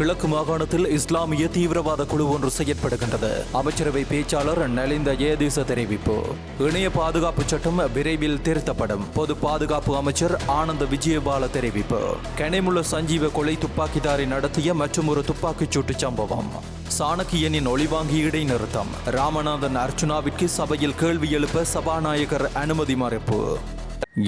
கிழக்கு மாகாணத்தில் இஸ்லாமிய தீவிரவாத குழு ஒன்று செயற்படுகின்றது. அமைச்சரவை பேச்சாளர் நலிந்த ஏதேச தெரிவிப்பு. இணைய பாதுகாப்பு சட்டம் விரைவில் திருத்தப்படும். பொது பாதுகாப்பு அமைச்சர் ஆனந்த விஜயபால தெரிவிப்பு. கனிமுள்ள சஞ்சீவ கொலை துப்பாக்கிதாரி நடத்திய மற்றும் ஒரு துப்பாக்கிச் சூட்டு சம்பவம் சாணக்கியனின் ஒளிவாங்கி இடைநிறுத்தம். ராமநாதன் அர்ச்சுனாவிற்கு சபையில் கேள்வி எழுப்ப சபாநாயகர் அனுமதி மறுப்பு.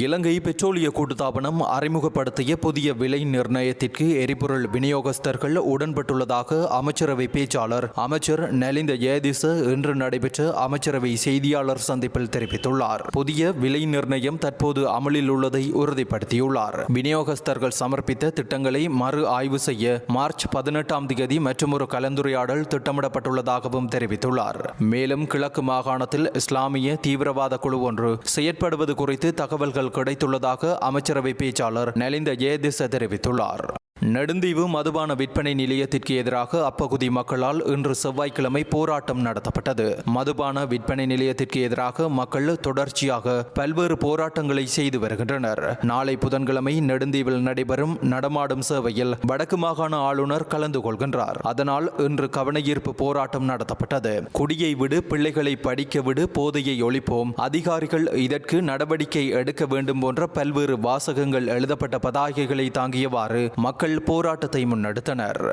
இலங்கை பெட்ரோலிய கூட்டுத்தாபனம் அறிமுகப்படுத்திய புதிய விலை நிர்ணயத்திற்கு எரிபொருள் விநியோகஸ்தர்கள் உடன்பட்டுள்ளதாக அமைச்சரவை பேச்சாளர் அமைச்சர் நலிந்த ஏதிச இன்று நடைபெற்ற அமைச்சரவை செய்தியாளர் சந்திப்பில் தெரிவித்துள்ளார். புதிய விலை நிர்ணயம் தற்போது அமலில் உள்ளதை உறுதிப்படுத்தியுள்ளார். விநியோகஸ்தர்கள் சமர்ப்பித்த திட்டங்களை மறு ஆய்வு செய்ய மார்ச் பதினெட்டாம் தேதி மற்றொரு கலந்துரையாடல் திட்டமிடப்பட்டுள்ளதாகவும் தெரிவித்துள்ளார். மேலும் கிழக்கு மாகாணத்தில் இஸ்லாமிய தீவிரவாத குழு ஒன்று செயற்படுவது குறித்து தகவல்கள் கிடைத்துள்ளதாக அமைச்சரவை பேச்சாளர் நலிந்த ஏதிச தெரிவித்துள்ளார். நெடுந்தீவு மதுபான விற்பனை நிலையத்திற்கு எதிராக அப்பகுதி மக்களால் இன்று செவ்வாய்க்கிழமை போராட்டம் நடத்தப்பட்டது. மதுபான விற்பனை நிலையத்திற்கு எதிராக மக்கள் தொடர்ச்சியாக பல்வேறு போராட்டங்களை செய்து வருகின்றனர். நாளை புதன்கிழமை நெடுந்தீவில் நடைபெறும் நடமாடும் சேவையில் வடக்கு மாகாண ஆளுநர் கலந்து கொள்கின்றார். அதனால் இன்று கவனஈர்ப்பு போராட்டம் நடத்தப்பட்டது. குடியை விடு பிள்ளைகளை படிக்க விடு போதையை ஒழிப்போம் அதிகாரிகள் இதற்கு நடவடிக்கை எடுக்க வேண்டும் போன்ற பல்வேறு வாசகங்கள் எழுதப்பட்ட பதாகைகளை தாங்கியவாறு மக்கள் போராட்டத்தை முன்னெடுத்தனர்.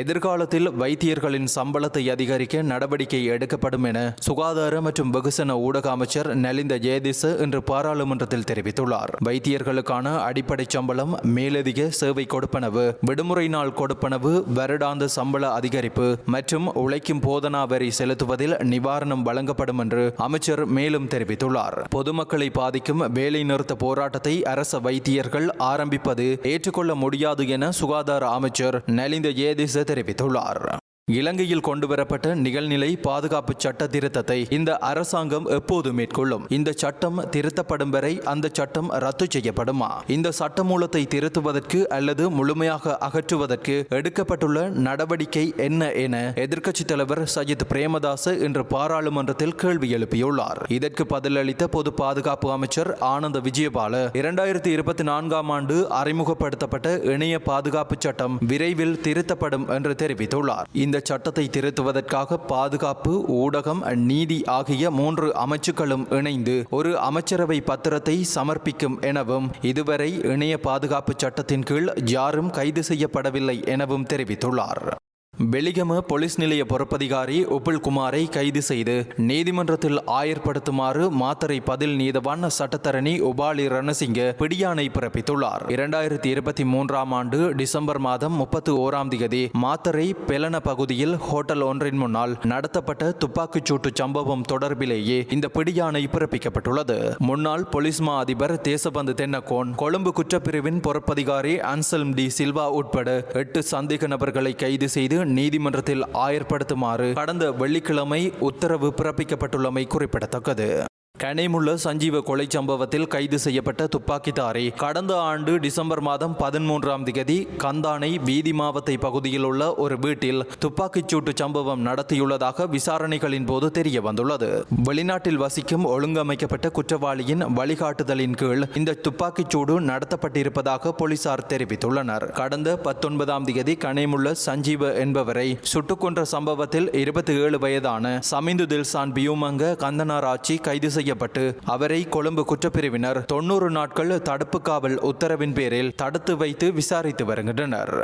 எதிர்காலத்தில் வைத்தியர்களின் சம்பளத்தை அதிகரிக்க நடவடிக்கை எடுக்கப்படும் என சுகாதார மற்றும் வெகுசன ஊடக அமைச்சர் நலிந்த ஜெயதிச இன்று பாராளுமன்றத்தில் தெரிவித்துள்ளார். வைத்தியர்களுக்கான அடிப்படை சம்பளம் மேலதிக சேவை கொடுப்பனவு விடுமுறை நாள் கொடுப்பனவு வருடாந்த சம்பள அதிகரிப்பு மற்றும் உழைக்கும் போதனா வரி செலுத்துவதில் நிவாரணம் வழங்கப்படும் என்று அமைச்சர் மேலும் தெரிவித்துள்ளார். பொதுமக்களை பாதிக்கும் வேலை நிறுத்த போராட்டத்தை அரச வைத்தியர்கள் ஆரம்பிப்பது ஏற்றுக்கொள்ள முடியாது என சுகாதார அமைச்சர் நலிந்த ஏதிச தெரிவித்துள்ளார் இலங்கையில் கொண்டுவரப்பட்ட நிகழ்நிலை பாதுகாப்பு சட்ட திருத்தத்தை இந்த அரசாங்கம் எப்போது மேற்கொள்ளும். இந்த சட்டம் திருத்தப்படும் வரை அந்த சட்டம் ரத்து செய்யப்படுமா? இந்த சட்டமூலத்தை திருத்துவதற்கு அல்லது முழுமையாக அகற்றுவதற்கு எடுக்கப்பட்டுள்ள நடவடிக்கை என்ன என எதிர்க்கட்சித் தலைவர் சஜித் பிரேமதாச இன்று பாராளுமன்றத்தில் கேள்வி எழுப்பியுள்ளார். இதற்கு பதிலளித்த பொது பாதுகாப்பு அமைச்சர் ஆனந்த விஜயபால இரண்டாயிரத்தி இருபத்தி நான்காம் ஆண்டு அறிமுகப்படுத்தப்பட்ட இணைய பாதுகாப்பு சட்டம் விரைவில் திருத்தப்படும் என்று தெரிவித்துள்ளார். இந்த சட்டத்தை திருத்துவதற்காக பாதுகாப்பு ஊடகம் நீதி ஆகிய மூன்று அமைச்சுக்களும் இணைந்து ஒரு அமைச்சரவை பத்திரத்தை சமர்ப்பிக்கும் எனவும் இதுவரை இணைய பாதுகாப்பு சட்டத்தின் கீழ் யாரும் கைது செய்யப்படவில்லை எனவும் தெரிவித்துள்ளார். வெலிகம போலீஸ் நிலைய பொறுப்பதிகாரி உப்புல் குமாரை கைது செய்து நீதிமன்றத்தில் ஆயர்படுத்துமாறு மாத்தரை பதில் நீதவான் சட்டத்தரணி உபாலி ரணசிங்க பிடியாணை பிறப்பித்துள்ளார். இரண்டாயிரத்தி இருபத்தி மூன்றாம் ஆண்டு டிசம்பர் மாதம் முப்பத்தி ஓராம் தேதி மாத்தரை பெலன பகுதியில் ஹோட்டல் ஒன்றின் முன்னால் நடத்தப்பட்ட துப்பாக்கிச் சூட்டு சம்பவம் தொடர்பிலேயே இந்த பிடியாணை பிறப்பிக்கப்பட்டுள்ளது. முன்னாள் போலீஸ் மா அதிபர் தேசபந்து தென்னக்கோன் கொழும்பு குற்றப்பிரிவின் பொறுப்பதிகாரி அன்சல்ம் டி சில்வா உட்பட எட்டு சந்தேக நபர்களை கைது செய்து நீதிமன்றத்தில் ஆயர்படுத்துமாறு கடந்த வெள்ளிக்கிழமை உத்தரவு பிறப்பிக்கப்பட்டுள்ளமை குறிப்பிடத்தக்கது. கனிமுள்ள சஞ்சீவ கொலை சம்பவத்தில் கைது செய்யப்பட்ட துப்பாக்கிதாரி. கடந்த ஆண்டு டிசம்பர் மாதம் பதிமூன்றாம் திகதி கந்தானை வீதி மாவத்தை பகுதியில் உள்ள ஒரு வீட்டில் துப்பாக்கிச் சூட்டு சம்பவம் நடத்தியுள்ளதாக விசாரணைகளின் போது தெரிய வந்துள்ளது வெளிநாட்டில் வசிக்கும் ஒழுங்கமைக்கப்பட்ட குற்றவாளியின் வழிகாட்டுதலின் கீழ் இந்த துப்பாக்கிச் சூடு நடத்தப்பட்டிருப்பதாக போலீசார் தெரிவித்துள்ளனர். கடந்த பத்தொன்பதாம் திகதி கனிமுள்ள சஞ்சீவ என்பவரை சுட்டுக் கொன்ற சம்பவத்தில் இருபத்தி ஏழு வயதான சமிந்து தில்சான் பியூமங்க கந்தனாராட்சி கைது செய்யப்பட்டு அவரை கொழும்பு குற்றப்பிரிவினர் தொன்னூறு நாட்கள் தடுப்பு காவல் உத்தரவின் பேரில் தடுத்து வைத்து விசாரித்து வருகின்றனர்.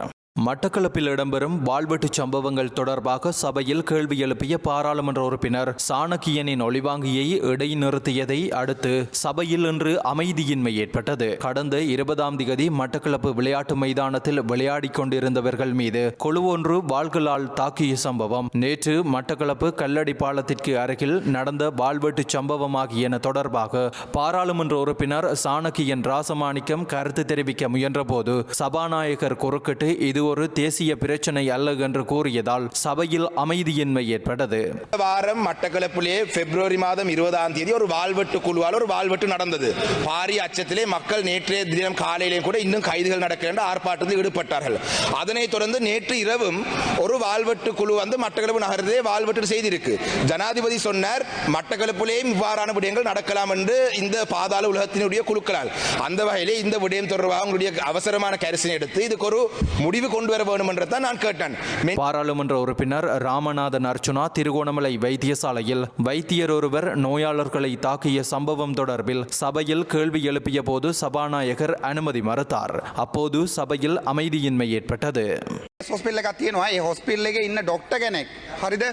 மட்டக்களப்பில் இடம்பெறும் வாழ்வெட்டு சம்பவங்கள் தொடர்பாக சபையில் கேள்வி எழுப்பிய பாராளுமன்ற உறுப்பினர் சாணக்கியனின் ஒளிவாங்கியை இடைநிறுத்தியதை அடுத்து சபையில் இன்று அமைதியின்மை ஏற்பட்டது. கடந்த இருபதாம் திகதி மட்டக்களப்பு விளையாட்டு மைதானத்தில் விளையாடிக் கொண்டிருந்தவர்கள் மீது குழு ஒன்று வாள்களால் தாக்கிய சம்பவம். நேற்று மட்டக்களப்பு கல்லடி பாலத்திற்கு அருகில் நடந்த வாழ்வெட்டு சம்பவமாகியன தொடர்பாக பாராளுமன்ற உறுப்பினர் சாணக்கியன் ராசமாணிக்கம் கருத்து தெரிவிக்க முயன்றபோது சபாநாயகர் குறுக்கிட்டு இது ஒரு தேசிய பிரச்சினை அல்ல என்று கூறியதால் சபையில் அமைதியின்மை ஏற்பட்டது. வாரம் மட்டக்களப்பிலே பிப்ரவரி மாதம் இருபதாம் தேதி ஒரு வாழ்வெட்டு குழுவால் ஒரு வாழ்வெட்டு நடந்தது. பாரிய அச்சத்திலே மக்கள் நேற்றைய தினம் காலையிலே கூட இன்னும் கைதுகள் நடக்க என்ற ஆர்ப்பாட்டத்தில் ஈடுபட்டார்கள். அதனைத் தொடர்ந்து நேற்று இரவும் ஒரு வாழ்வெட்டு குழு வந்து மட்டக்களப்பு நகரத்திலே வாழ்வெட்டு செய்திருக்கு. ஜனாதிபதி சொன்னார் மட்டக்களப்பிலேயும் இவ்வாறான விடயங்கள் நடக்கலாம் என்று இந்த பாதாள உலகத்தினுடைய குழுக்களால். அந்த வகையிலே இந்த விடயம் தொடர்பாக அவங்களுடைய அவசரமான கரிசனை எடுத்து இதுக்கு ஒரு முடிவு கொண்டு வர வேண்டும் என்றுதான் நான் கேட்டேன். பாராளுமன்ற உறுப்பினர் ராமநாதன் அர்ச்சுனா திருகோணமலை வைத்தியசாலையில் வைத்தியர் ஒருவர் நோயாளர்களை தாக்கிய சம்பவம் தொடர்பில் சபையில் கேள்வி எழுப்பிய போது சபாநாயகர் அனுமதி மறுத்தார். அப்போது சபையில் அமைதியின்மை ஏற்பட்டது. හොස්පිල්ල එකක් තියෙනවා. ඒ හොස්පිල් එක ඉන්න ඩොක්ට කෙනෙක්. හරිද?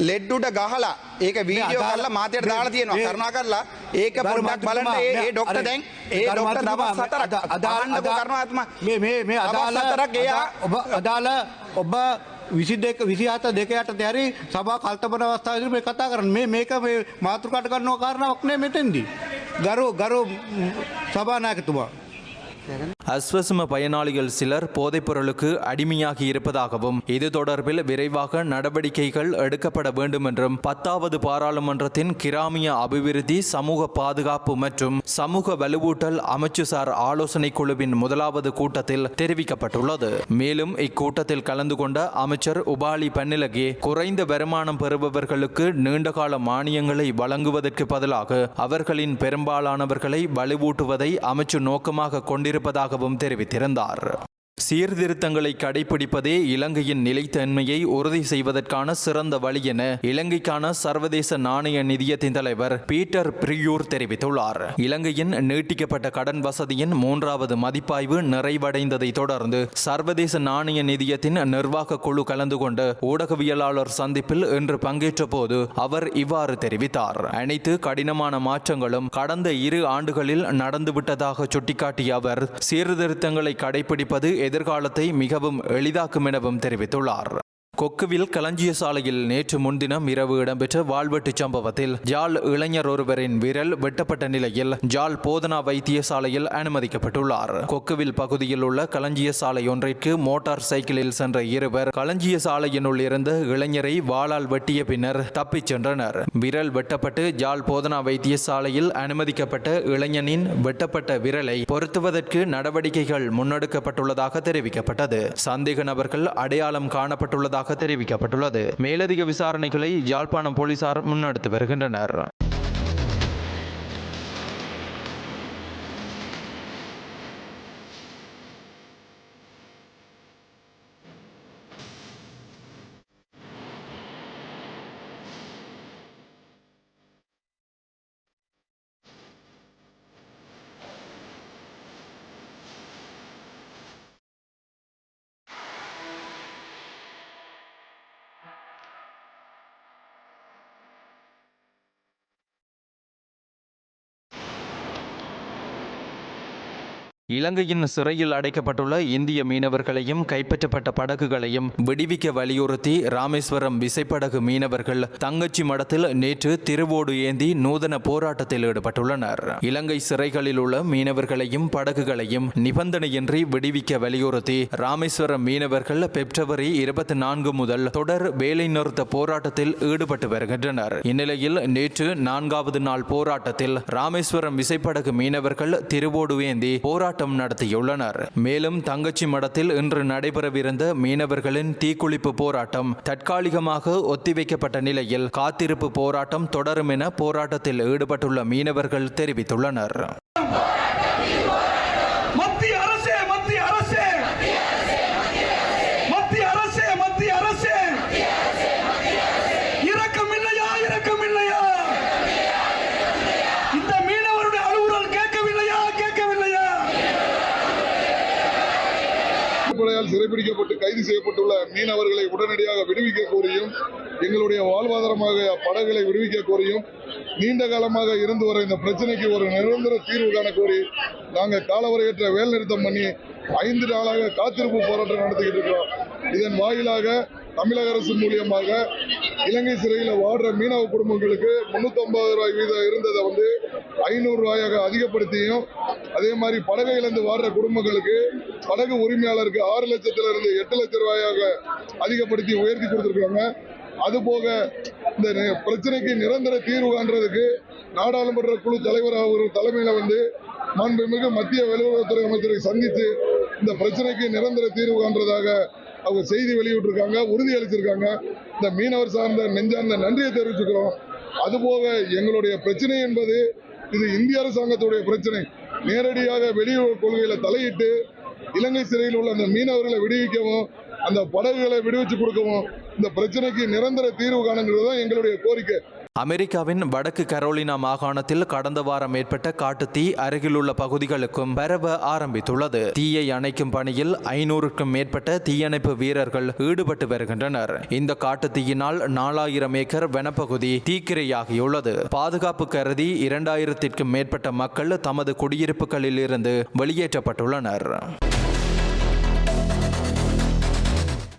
ලෙඩ්ඩුට ගහලා ඒක වීඩියෝ අදාළ- කරලා මාතයට දාලා තියෙනවා. කරුණා කරලා ඒක පොඩ්ඩක් බලන්න. ඒ ඒ ඩොක්ට අර- දැන් ඒ ගරු ඩොක්ට මන්ත්‍රීතුමා, දවස් හතරක් අදා- අදා- අහන්නකෝ අදා- කරුණාත්මා මේ මේ මේ අදාළ හතරක් එයා ඔබ අදාළ ඔබ විසි දෙක විසි හත දෙක යට දැරි සභා කල්තපන අවස්ථාවදී මේ කතා කරන්න. මේ මේක මේ මාතෘකාට ගන්නව කාරණාවක් නේ මෙතෙන්දී. ගරු ගරු සභානායකතුමා அஸ்வசம பயனாளிகள் சிலர் போதைப்பொருளுக்கு அடிமையாகி இருப்பதாகவும் இது தொடர்பில் விரைவாக நடவடிக்கைகள் எடுக்கப்பட வேண்டும் என்றும் பத்தாவது பாராளுமன்றத்தின் கிராமிய அபிவிருத்தி சமூக பாதுகாப்பு மற்றும் சமூக வலுவூட்டல் அமைச்சுசார் ஆலோசனை குழுவின் முதலாவது கூட்டத்தில் தெரிவிக்கப்பட்டுள்ளது. மேலும் இக்கூட்டத்தில் கலந்து கொண்ட அமைச்சர் உபாலி பன்னிலகே குறைந்த வருமானம் பெறுபவர்களுக்கு நீண்டகால மானியங்களை வழங்குவதற்கு பதிலாக அவர்களின் பெரும்பாலானவர்களை வலுவூட்டுவதை அமைச்சு நோக்கமாக கொண்டிருப்பதாக கொண்டிருப்பதாகவும் தெரிவித்திருந்தார். சீர்திருத்தங்களை கடைபிடிப்பதே இலங்கையின் நிலைத்தன்மையை உறுதி செய்வதற்கான சிறந்த வழி என இலங்கைக்கான சர்வதேச நாணய நிதியத்தின் தலைவர் பீட்டர் பிரியூர் தெரிவித்துள்ளார். இலங்கையின் நீட்டிக்கப்பட்ட கடன் வசதியின் மூன்றாவது மதிப்பாய்வு நிறைவடைந்ததை தொடர்ந்து சர்வதேச நாணய நிதியத்தின் நிர்வாக குழு கலந்து கொண்டு ஊடகவியலாளர் சந்திப்பில் இன்று பங்கேற்ற போது அவர் இவ்வாறு தெரிவித்தார். அனைத்து கடினமான மாற்றங்களும் கடந்த இரு ஆண்டுகளில் நடந்துவிட்டதாக சுட்டிக்காட்டிய அவர் சீர்திருத்தங்களை கடைபிடிப்பது எதிர்காலத்தை மிகவும் எளிதாக்கும் எனவும் தெரிவித்துள்ளார். கொக்குவில் களஞ்சிய சாலையில் நேற்று முன்தினம் இரவு இடம்பெற்ற வாழ்வெட்டுச் சம்பவத்தில் ஜால் இளைஞர் ஒருவரின் விரல் வெட்டப்பட்ட நிலையில் ஜால் போதனா வைத்தியசாலையில் அனுமதிக்கப்பட்டுள்ளார். கொக்குவில் பகுதியில் உள்ள களஞ்சிய சாலை ஒன்றிற்கு மோட்டார் சைக்கிளில் சென்ற இருவர் களஞ்சிய சாலையினுள் இருந்த இளைஞரை வாளால் வெட்டிய பின்னர் தப்பிச் சென்றனர். விரல் வெட்டப்பட்டு ஜால் போதனா வைத்தியசாலையில் அனுமதிக்கப்பட்ட இளைஞனின் வெட்டப்பட்ட விரலை பொருத்துவதற்கு நடவடிக்கைகள் முன்னெடுக்கப்பட்டுள்ளதாக தெரிவிக்கப்பட்டது. சந்தேக நபர்கள் அடையாளம் காணப்பட்டுள்ளதாக தெரிவிக்கப்பட்டுள்ளது. மேலதிக விசாரணைகளை யாழ்ப்பாணம் போலீசார் முன்னெடுத்து வருகின்றனர். இலங்கையின் சிறையில் அடைக்கப்பட்டுள்ள இந்திய மீனவர்களையும் கைப்பற்றப்பட்ட படகுகளையும் விடுவிக்க வலியுறுத்தி ராமேஸ்வரம் விசைப்படகு மீனவர்கள் தங்கச்சி மடத்தில் நேற்று திருவோடு ஏந்தி நூதன போராட்டத்தில் ஈடுபட்டுள்ளனர். இலங்கை சிறைகளில் உள்ள மீனவர்களையும் படகுகளையும் நிபந்தனையின்றி விடுவிக்க வலியுறுத்தி ராமேஸ்வரம் மீனவர்கள் பிப்ரவரி இருபத்தி நான்கு முதல் தொடர் வேலைநிறுத்த போராட்டத்தில் ஈடுபட்டு வருகின்றனர். இந்நிலையில் நேற்று நான்காவது நாள் போராட்டத்தில் ராமேஸ்வரம் விசைப்படகு மீனவர்கள் திருவோடு ஏந்தி ஆர்ப்பாட்டம் நடத்தியுள்ளனர். மேலும் தங்கச்சி மடத்தில் இன்று நடைபெறவிருந்த மீனவர்களின் தீக்குளிப்பு போராட்டம் தற்காலிகமாக ஒத்திவைக்கப்பட்ட நிலையில் காத்திருப்பு போராட்டம் தொடரும் என போராட்டத்தில் ஈடுபட்டுள்ள மீனவர்கள் தெரிவித்துள்ளனர் மத்திய அரசே மத்திய அரசே மத்திய அரசே மத்திய அரசே இரக்கம் இல்லையா இரக்கம் இல்லையா இந்த மீனவருடைய அலுவலர் கேட்கவில்லையா கேட்கவில்லையா படையால் கைது செய்யப்பட்டுள்ள மீனவர்களை உடனடியாக விடுவிக்க கோரியும் எங்களுடைய வாழ்வாதாரமாக படகுகளை விடுவிக்க கோரியும் நீண்ட காலமாக இருந்து வர இந்த பிரச்சனைக்கு ஒரு நிரந்தர தீர்வு காண கோரி நாங்கள் காலவரையற்ற வேலை நிறுத்தம் பண்ணி ஐந்து நாளாக காத்திருப்பு போராட்டம் நடத்திக்கிட்டு இருக்கிறோம். இதன் வாயிலாக தமிழக அரசு மூலியமாக இலங்கை சிறையில் வாடுற மீனவ குடும்பங்களுக்கு முன்னூத்தி ரூபாய் வீதம் இருந்ததை வந்து ஐநூறு ரூபாயாக அதிகப்படுத்தியும் அதே மாதிரி படகையிலிருந்து வாடுற குடும்பங்களுக்கு படகு உரிமையாளருக்கு ஆறு லட்சத்திலிருந்து எட்டு லட்சம் ரூபாயாக அதிகப்படுத்தி உயர்த்தி கொடுத்துருக்காங்க அதுபோக இந்த பிரச்சனைக்கு நிரந்தர தீர்வு காண்றதுக்கு நாடாளுமன்ற குழு தலைவர் ஒரு தலைமையில வந்து மாண்புமிகு மத்திய வெளியுறவுத்துறை அமைச்சரை சந்தித்து இந்த பிரச்சனைக்கு நிரந்தர தீர்வு காண்றதாக அவங்க செய்தி வெளியிட்டிருக்காங்க உறுதி அளிச்சிருக்காங்க. இந்த மீனவர் சார்ந்த நெஞ்சார்ந்த நன்றியை தெரிவிச்சுக்கிறோம். அதுபோக எங்களுடைய பிரச்சனை என்பது இது இந்திய அரசாங்கத்துடைய பிரச்சனை. நேரடியாக வெளியுறவு கொள்கையில தலையிட்டு இலங்கை சிறையில் உள்ள அந்த மீனவர்களை விடுவிக்கவும் அந்த படகுகளை விடுவிச்சு கொடுக்கவும் இந்த பிரச்சனைக்கு நிரந்தர தீர்வு காணுங்கிறது தான் எங்களுடைய கோரிக்கை. அமெரிக்காவின் வடக்கு கரோலினா மாகாணத்தில் கடந்த வாரம் ஏற்பட்ட காட்டுத்தீ அருகிலுள்ள பகுதிகளுக்கும் பரவ ஆரம்பித்துள்ளது. தீயை அணைக்கும் பணியில் ஐநூறுக்கும் மேற்பட்ட தீயணைப்பு வீரர்கள் ஈடுபட்டு வருகின்றனர். இந்த காட்டுத்தீயினால் நாலாயிரம் ஏக்கர் வனப்பகுதி தீக்கிரையாகியுள்ளது. பாதுகாப்பு கருதி இரண்டாயிரத்திற்கும் மேற்பட்ட மக்கள் தமது குடியிருப்புகளில் இருந்து வெளியேற்றப்பட்டுள்ளனர்.